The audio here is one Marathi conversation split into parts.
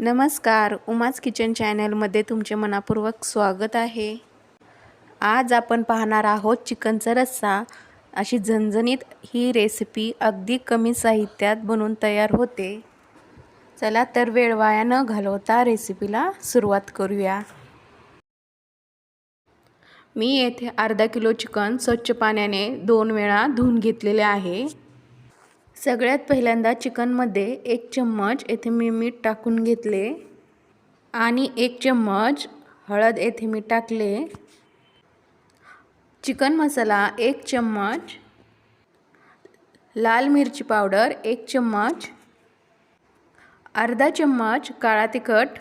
नमस्कार. उमाज किचन चॅनलमध्ये तुमचे मनापूर्वक स्वागत आहे. आज आपण पाहणार आहोत चिकनचा रस्सा. अशी झणझणीत ही रेसिपी अगदी कमी साहित्यात बनवून तयार होते. चला तर वेळ वाया न घालवता रेसिपीला सुरुवात करूया. मी येथे अर्धा किलो चिकन स्वच्छ पाण्याने दोन वेळा धुवून घेतलेले आहे. सगळ्यात पहिल्यांदा चिकनमध्ये एक चम्मच येथे मी मीठ टाकून घेतले आणि एक चम्मच हळद येथे मी टाकले. चिकन मसाला एक चम्मच लाल मिरची पावडर एक चम्मच अर्धा चम्मच काळा तिखट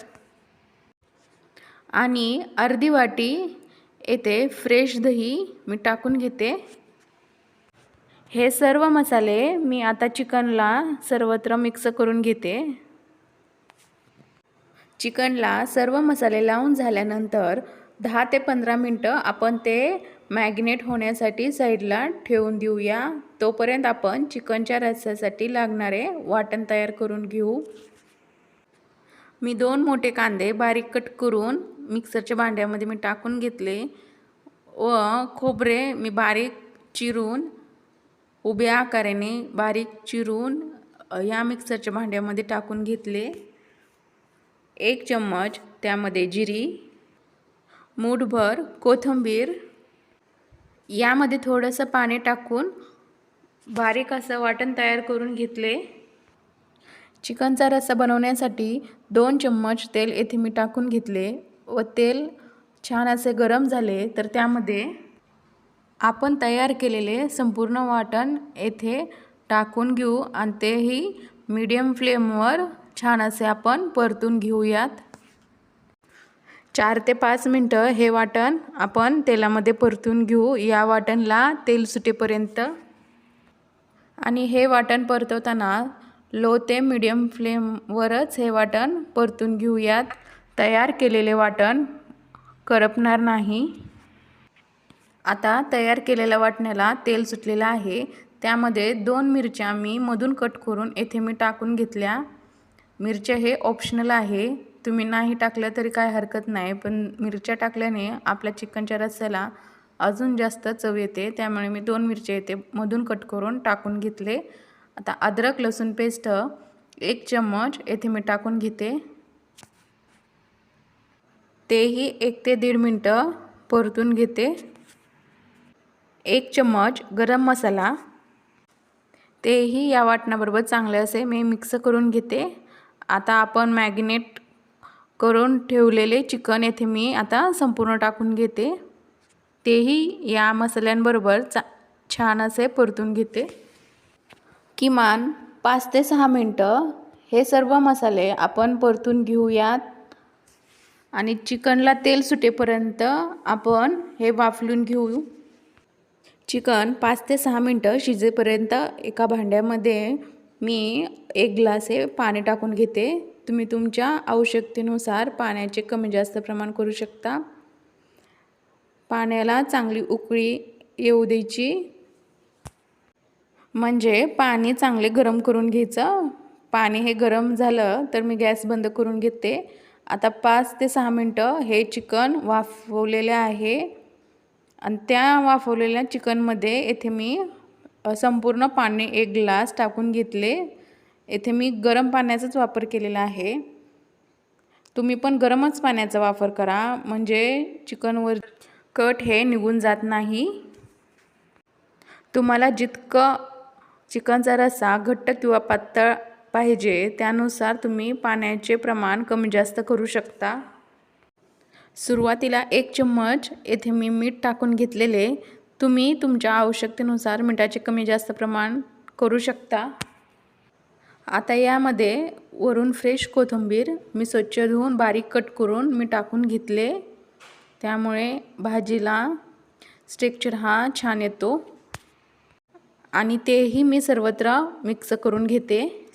आणि अर्धी वाटी येथे फ्रेश दही मी टाकून घेते. हे सर्व मसाले मी आता चिकनला सर्वत्र मिक्स करून घेते. चिकनला सर्व मसाले लावून झाल्यानंतर दहा ते पंधरा मिनटं आपण ते मॅग्नेट होण्यासाठी साईडला ठेवून देऊया. तोपर्यंत आपण चिकनच्या रस्स्यासाठी लागणारे वाटण तयार करून घेऊ. मी दोन मोठे कांदे बारीक कट करून मिक्सरच्या भांड्यामध्ये मी टाकून घेतले व खोबरे मी बारीक चिरून उभ्या आकाराने बारीक चिरून या मिक्सरच्या भांड्यामध्ये टाकून घेतले. एक चम्मच त्यामध्ये जिरी मूठभर कोथिंबीर. यामध्ये थोडंसं पाणी टाकून बारीक असं वाटण तयार करून घेतले. चिकनचा रस्सा बनवण्यासाठी दोन चम्मच तेल येथे मी टाकून घेतले व तेल छान असे गरम झाले तर त्यामध्ये आपण तयार केलेले संपूर्ण वाटण येथे टाकून घेऊ आणि तेही मीडियम फ्लेमवर छान असे आपण परतून घेऊयात. चार ते पाच मिनटं हे वाटण आपण तेलामध्ये परतून घेऊ. या वाटणला तेल सुटेपर्यंत. आणि हे वाटण परतवताना लो ते मीडियम फ्लेमवरच हे वाटण परतून घेऊयात. तयार केलेले वाटण करपणार नाही. आता तयार केलेल्या वाटण्याला तेल सुटलेलं आहे. त्यामध्ये दोन मिरच्या मी मधून कट करून येथे मी टाकून घेतल्या. मिरच्या हे ऑप्शनल आहे. तुम्ही नाही टाकलं तरी काय हरकत नाही पण मिरच्या टाकल्याने आपल्या चिकनच्या रस्स्याला अजून जास्त चव येते. त्यामुळे मी दोन मिरच्या येते मधून कट करून टाकून घेतले. आता अद्रक लसूण पेस्ट एक चम्मच येथे मी टाकून घेते. तेही एक ते दीड मिनटं परतून घेते. एक चम्मच गरम मसाला. तेही या वाटणाबरोबर चांगले असे मी मिक्स करून घेते. आता आपण मॅगिनेट करून ठेवलेले चिकन येथे मी आता संपूर्ण टाकून घेते. तेही या मसाल्यांबरोबर चा छान असे परतून घेते. किमान पाच ते सहा मिनटं हे सर्व मसाले आपण परतून घेऊयात. आणि चिकनला तेल सुटेपर्यंत आपण हे वाफलून घेऊ. चिकन पाच ते सहा मिनटं शिजेपर्यंत एका भांड्यामध्ये मी एक ग्लास हे पाणी टाकून घेते. तुम्ही तुमच्या आवश्यकतेनुसार पाण्याचे कमी जास्त प्रमाण करू शकता. पाण्याला चांगली उकळी येऊ द्यायची. म्हणजे पाणी चांगले गरम करून घ्यायचं. पाणी हे गरम झालं तर मी गॅस बंद करून घेते. आता पाच ते सहा मिनटं हे चिकन वाफवलेले आहे. आणि त्या वाफवलेल्या चिकनमध्ये येथे मी संपूर्ण पाणी एक ग्लास टाकून घेतले. येथे मी गरम पाण्याचाच वापर केलेला आहे. तुम्ही पण गरमच पाण्याचा वापर करा. म्हणजे चिकनवर कट हे निघून जात नाही. तुम्हाला जितकं चिकनचा रस्सा घट्ट किंवा पातळ पाहिजे त्यानुसार तुम्ही पाण्याचे प्रमाण कमी जास्त करू शकता. सुरुवातीला एक चम्मच येथे मी मीठ टाकून घेतलेले. तुम्ही तुमच्या आवश्यकतेनुसार मिठाचे कमी जास्त प्रमाण करू शकता. आता यामध्ये वरून फ्रेश कोथिंबीर मी स्वच्छ धुवून बारीक कट करून मी टाकून घेतले. त्यामुळे भाजीला स्टेक्चर हा छान येतो. आणि तेही मी सर्वत्र मिक्स करून घेते.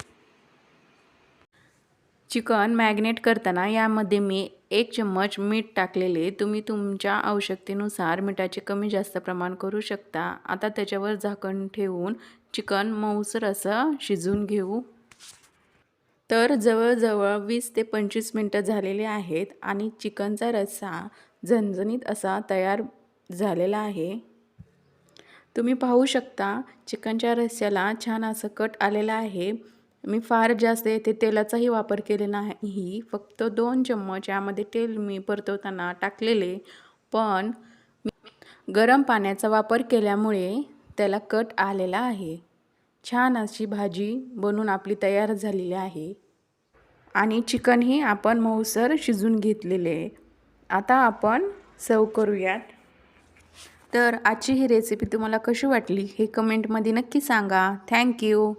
चिकन मॅग्नेट करताना यामध्ये मी एक चम्मच मीठ टाकलेले. तुम्ही तुमच्या आवश्यकतेनुसार मिठाचे कमी जास्त प्रमाण करू शकता. आता त्याच्यावर झाकण ठेवून चिकन मऊसर असं शिजवून घेऊ. तर जवळजवळ वीस ते पंचवीस मिनटं झालेले आहेत आणि चिकनचा रस्सा झणझणीत असा तयार झालेला आहे. तुम्ही पाहू शकता चिकनच्या रस्स्याला छान असं कट आलेला आहे. मी फार जास्त येथे तेलाचाही वापर केलेला नाही. फक्त दोन चम्मच यामध्ये तेल मी परतवताना टाकलेले. पण गरम पाण्याचा वापर केल्यामुळे त्याला कट आलेला आहे. छान अशी भाजी बनून आपली तयार झालेली आहे. आणि चिकनही आपण मऊसर शिजून घेतलेले. आता आपण सर्व करूयात. तर आजची ही रेसिपी तुम्हाला कशी वाटली हे कमेंटमध्ये नक्की सांगा. थँक्यू